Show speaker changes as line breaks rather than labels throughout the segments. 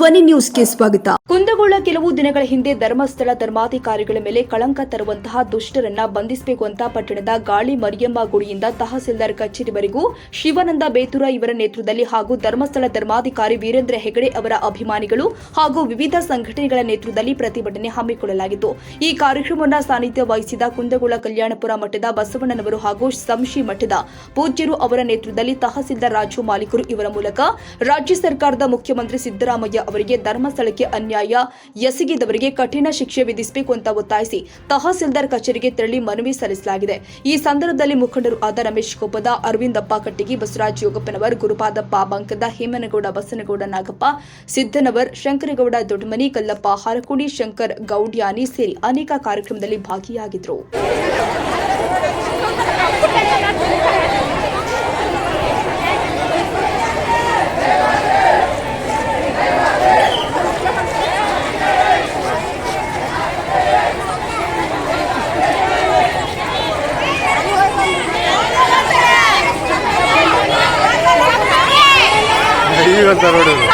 ಧ್ವನಿ ನ್ಯೂಸ್ಗೆ ಸ್ವಾಗತ.
ಕುಂದಗೋಳ ಕೆಲವು ದಿನಗಳ ಹಿಂದೆ ಧರ್ಮಸ್ಥಳ ಧರ್ಮಾಧಿಕಾರಿಗಳ ಮೇಲೆ ಕಳಂಕ ತರುವಂತಹ ದುಷ್ಟರನ್ನ ಬಂಧಿಸಬೇಕು ಅಂತ ಪಟ್ಟಣದ ಗಾಳಿ ಮರಿಯಮ್ಮ ಗುಡಿಯಿಂದ ತಹಸೀಲ್ದಾರ್ ಕಚೇರಿವರೆಗೂ ಶಿವಾನಂದ ಬೇತುರ ಇವರ ನೇತೃತ್ವದಲ್ಲಿ ಹಾಗೂ ಧರ್ಮಸ್ಥಳ ಧರ್ಮಾಧಿಕಾರಿ ವೀರೇಂದ್ರ ಹೆಗಡೆ ಅವರ ಅಭಿಮಾನಿಗಳು ಹಾಗೂ ವಿವಿಧ ಸಂಘಟನೆಗಳ ನೇತೃತ್ವದಲ್ಲಿ ಪ್ರತಿಭಟನೆ ಹಮ್ಮಿಕೊಳ್ಳಲಾಗಿತ್ತು. ಈ ಕಾರ್ಯಕ್ರಮವನ್ನು ಸಾನ್ನಿಧ್ಯ ವಹಿಸಿದ ಕುಂದಗೋಳ ಕಲ್ಯಾಣಪುರ ಮಠದ ಬಸವಣ್ಣನವರು ಹಾಗೂ ಸಂಶಿ ಮಠದ ಪೂಜ್ಯರು ಅವರ ನೇತೃತ್ವದಲ್ಲಿ ತಹಸೀಲ್ದಾರ್ ರಾಜು ಮಾಲೀಕರು ಇವರ ಮೂಲಕ ರಾಜ್ಯ ಸರ್ಕಾರದ ಮುಖ್ಯಮಂತ್ರಿ ಸಿದ್ದರಾಮಯ್ಯ ಅವರಿಗೆ ಧರ್ಮಸ್ಥಳಕ್ಕೆ ಅನ್ಯಾಯ, ಎಸಗಿದವರಿಗೆ ಕಠಿಣ ಶಿಕ್ಷೆ ವಿಧಿಸಬೇಕು ಅಂತ ಒತ್ತಾಯಿಸಿ ತಹಸೀಲ್ದಾರ್ ಕಚೇರಿಗೆ ತೆರಳಿ ಮನವಿ ಸಲ್ಲಿಸಲಾಗಿದೆ. ಈ ಸಂದರ್ಭದಲ್ಲಿ ಮುಖಂಡರು ಆದ ರಮೇಶ್ ಕೊಪ್ಪದ ಅರವಿಂದಪ್ಪ ಕಟ್ಟಿಗಿ ಬಸವರಾಜ್ ಯೋಗಪ್ಪನವರ್, ಗುರುಪಾದಪ್ಪ ಬಂಕದ, ಹೇಮನಗೌಡ, ಬಸನಗೌಡ ನಾಗಪ್ಪ, ಸಿದ್ದನವರ್, ಶಂಕರಗೌಡ ದೊಡ್ಡಮನಿ, ಕಲ್ಲಪ್ಪ ಹರಕುಡಿ, ಶಂಕರ್ ಗೌಡ್ಯಾನಿ ಸೇರಿ ಅನೇಕ ಕಾರ್ಯಕ್ರಮದಲ್ಲಿ ಭಾಗಿಯಾಗಿದ್ದರು.
ಈಗ ಅಂತ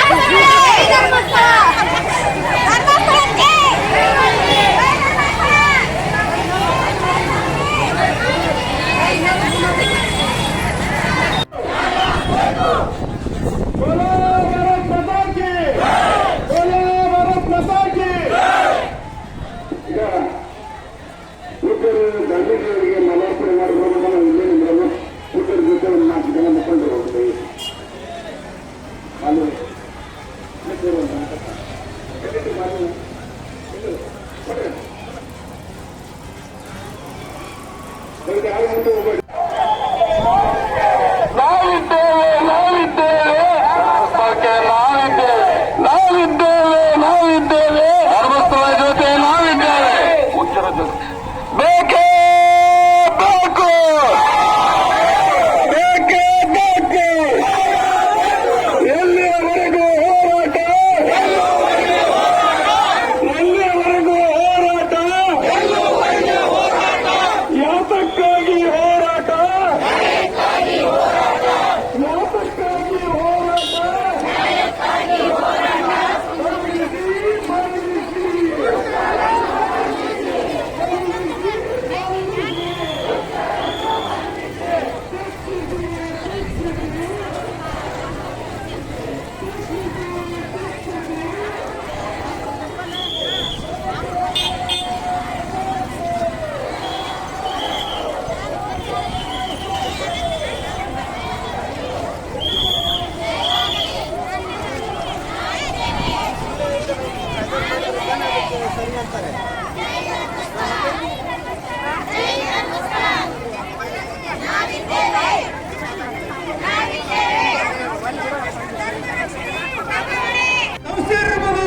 ಸಂಸ್ಥೆಯರಿರ್ಬೋದು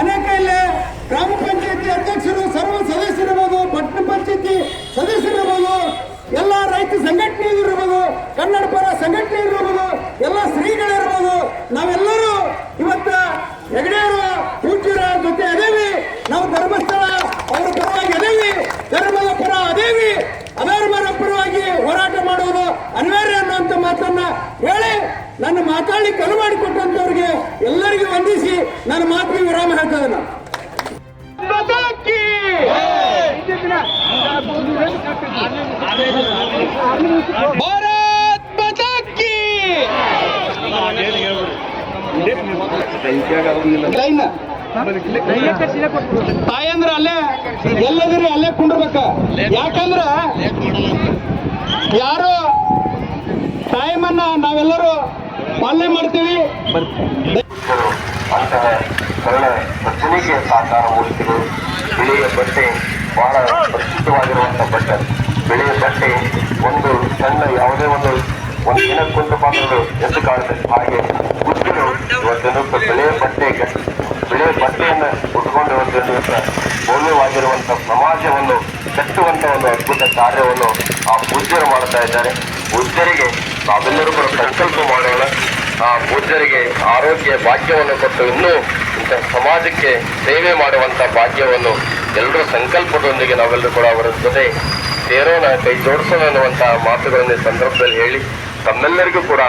ಅನೇಕ ಇಲ್ಲೇ ಗ್ರಾಮ ಪಂಚಾಯತಿ ಅಧ್ಯಕ್ಷರು, ಸರ್ವ ಸದಸ್ಯರಿರ್ಬೋದು, ಪಟ್ಟಣ ಪಂಚಾಯತಿ ಸದಸ್ಯರಿರ್ಬೋದು, ಎಲ್ಲ ರೈತ ಸಂಘಟನೆ ಇರ್ಬೋದು, ಕನ್ನಡ ಪರ ಸಂಘಟನೆ ಇರ್ಬೋದು, ಎಲ್ಲ ಶ್ರೀಗಳಿರ್ಬೋದು ನಾವೆಲ್ಲರೂ ಎಲ್ಲರಿಗೂ ವಂದಿಸಿ ನನ್ನ ಮಾತಿಗೆ ವಿರಾಮ ಲೈನ್. ತಾಯಂದ್ರ ಅಲ್ಲೇ ಎಲ್ಲದಿರಿ ಅಲ್ಲೇ ಕುಂಡ್ರಬೇಕ. ಯಾಕಂದ್ರ ಯಾರು ಟೈಮನ್ನ ನಾವೆಲ್ಲರೂ ಪಾಲನೆ ಮಾಡ್ತೀವಿ.
ಅಂತಹ ಸರಳ ರಚನೆಗೆ ಸಾಕಾರ ಮೂರ್ತಿಗಳು ಬಿಳಿಯ ಬಟ್ಟೆ ಬಹಳ ಪ್ರಸಿದ್ಧವಾಗಿರುವಂತ ಬಟ್ಟೆ. ಬಿಳಿಯ ಬಟ್ಟೆ ಒಂದು ಸಣ್ಣ ಯಾವುದೇ ಒಂದು ಒಂದು ದಿನಕ್ಕೊಂದು ಪಾತ್ರಗಳು ಎದ್ದು ಕಾಣುತ್ತೆ ಹಾಗೆ ಬುದ್ಧರು ಇವತ್ತಿನ ಬೆಳೆಯ ಬಟ್ಟೆ ಬಿಳಿಯ ಬಟ್ಟೆಯನ್ನು ಉಟ್ಕೊಂಡು ಒಂದು ದಿವಸ ಸಮಾಜವನ್ನು ಕಟ್ಟುವಂಥ ಒಂದು ಅದ್ಭುತ ಕಾರ್ಯವನ್ನು ಆ ಪೂಜ್ಯರು ಮಾಡ್ತಾ ಇದ್ದಾರೆ. ಪೂಜ್ಯರಿಗೆ ನಾವೆಲ್ಲರೂ ಕೂಡ ಸಂಕಲ್ಪ ಮಾಡೋಣ. ಆ ಪೂಜ್ಯರಿಗೆ ಆರೋಗ್ಯ ಭಾಗ್ಯವನ್ನು ಕೊಟ್ಟು ಇನ್ನೂ ಇಂಥ ಸಮಾಜಕ್ಕೆ ಸೇವೆ ಮಾಡುವಂತ ಭಾಗ್ಯವನ್ನು ಎಲ್ಲರೂ ಸಂಕಲ್ಪದೊಂದಿಗೆ ನಾವೆಲ್ಲರೂ ಕೂಡ ಅವರ ಜೊತೆ ಸೇರೋಣ, ಕೈ ಜೋಡಿಸೋಣ ಅನ್ನುವಂತಹ ಮಾತುಗಳನ್ನು ಸಂದರ್ಭದಲ್ಲಿ ಹೇಳಿ ತಮ್ಮೆಲ್ಲರಿಗೂ ಕೂಡ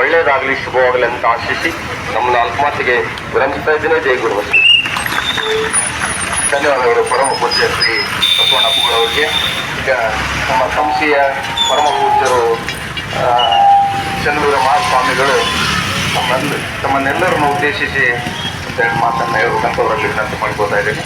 ಒಳ್ಳೆಯದಾಗಲಿ, ಶುಭವಾಗಲಿ ಅಂತ ಆಶಿಸಿ ನಮ್ಮ ನಾಲ್ಕು ಮಾತಿಗೆ ವಿರಮಿಸ್ತಾ ಇದ್ದೇನೆ. ಜೈ ಗುರು ಧನ್ಯವಾದಗಳು ಪರಮ ಪೂಜ್ಯ ಶ್ರೀ ಬಸವಣ್ಣಪ್ಪಗಳವರಿಗೆ. ಈಗ ನಮ್ಮ ಸಂಸ್ಥೆಯ ಪರಮ ಪೂಜ್ಯರು ಚಂದೂರ ಮಹಾಸ್ವಾಮಿಗಳು ತಮ್ಮಲ್ಲಿ ತಮ್ಮನ್ನೆಲ್ಲರನ್ನು ಉದ್ದೇಶಿಸಿ ಅಂತೇಳಿ ಮಾತನ್ನು ಹೇಳಬೇಕಂತವರಲ್ಲಿ ವಿನಂತಿ ಮಾಡ್ಕೋತಾ ಇದ್ದೀನಿ.